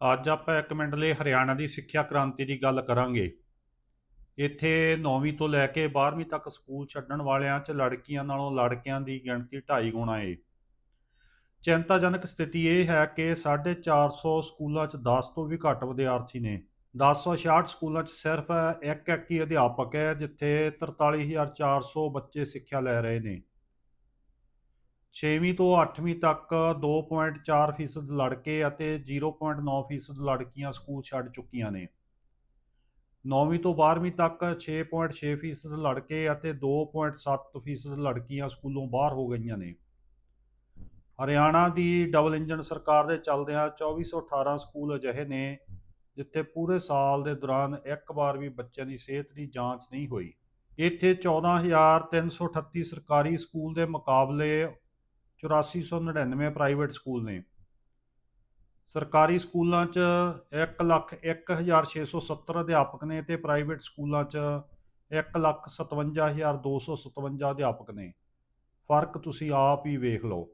ਅੱਜ ਆਪਾਂ ਇੱਕ ਮਿੰਟ ਲਈ ਹਰਿਆਣਾ ਦੀ ਸਿੱਖਿਆ ਕ੍ਰਾਂਤੀ ਦੀ ਗੱਲ ਕਰਾਂਗੇ। ਇੱਥੇ 9ਵੀਂ ਤੋਂ ਲੈ ਕੇ 12ਵੀਂ ਤੱਕ ਸਕੂਲ ਛੱਡਣ ਵਾਲਿਆਂ 'ਚ ਲੜਕੀਆਂ ਨਾਲੋਂ ਲੜਕਿਆਂ ਦੀ ਗਿਣਤੀ 2.5 ਗੁਣਾ ਏ। ਚਿੰਤਾਜਨਕ ਸਥਿਤੀ ਇਹ ਹੈ ਕਿ 450 ਸਕੂਲਾਂ 'ਚ 10 ਤੋਂ ਵੀ ਘੱਟ ਵਿਦਿਆਰਥੀ ਨੇ। 1066 ਸਕੂਲਾਂ 'ਚ ਸਿਰਫ ਇੱਕ ਇੱਕ ਹੀ ਅਧਿਆਪਕ ਹੈ, ਜਿੱਥੇ 43400 ਬੱਚੇ ਸਿੱਖਿਆ ਲੈ ਰਹੇ ਨੇ। 6ਵੀਂ ਤੋਂ 8ਵੀਂ ਤੱਕ 2.4% ਫੀਸਦ ਲੜਕੇ ਅਤੇ 0.9% ਫੀਸਦ ਲੜਕੀਆਂ ਸਕੂਲ ਛੱਡ ਚੁੱਕੀਆਂ ਨੇ। 9ਵੀਂ ਤੋਂ 12ਵੀਂ ਤੱਕ 6.6% ਫੀਸਦ ਲੜਕੇ ਅਤੇ 2.7% ਫੀਸਦ ਲੜਕੀਆਂ ਸਕੂਲੋਂ ਬਾਹਰ ਹੋ ਗਈਆਂ ਨੇ। ਹਰਿਆਣਾ ਦੀ ਡਬਲ ਇੰਜਨ ਸਰਕਾਰ ਦੇ ਚੱਲਦਿਆਂ 2418 ਸਕੂਲ ਅਜਿਹੇ ਨੇ, ਜਿੱਥੇ ਪੂਰੇ ਸਾਲ ਦੇ ਦੌਰਾਨ ਇੱਕ ਵਾਰ ਵੀ ਬੱਚਿਆਂ ਦੀ ਸਿਹਤ ਦੀ ਜਾਂਚ ਨਹੀਂ ਹੋਈ। ਇੱਥੇ 14338 ਸਰਕਾਰੀ ਸਕੂਲ ਦੇ ਮੁਕਾਬਲੇ 8499 ਪ੍ਰਾਈਵੇਟ ਸਕੂਲ ਨੇ। ਸਰਕਾਰੀ ਸਕੂਲਾਂ 'ਚ 101670 ਅਧਿਆਪਕ ਨੇ ਤੇ ਪ੍ਰਾਈਵੇਟ ਸਕੂਲਾਂ 'ਚ 157257 ਅਧਿਆਪਕ ਨੇ। ਫ਼ਰਕ ਤੁਸੀਂ ਆਪ ਹੀ ਵੇਖ ਲਓ।